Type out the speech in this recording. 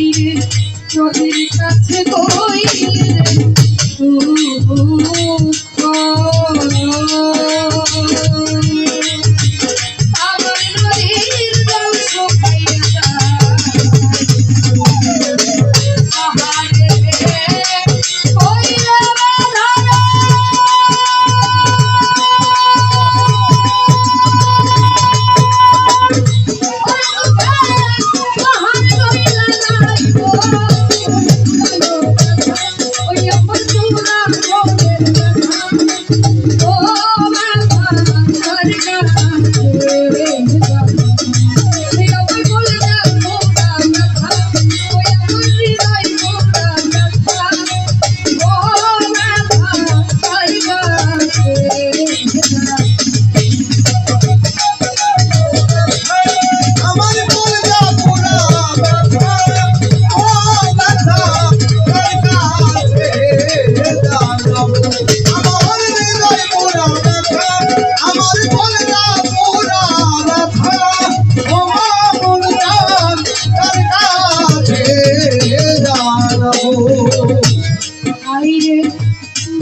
বাইরে তোদের কাছে কই?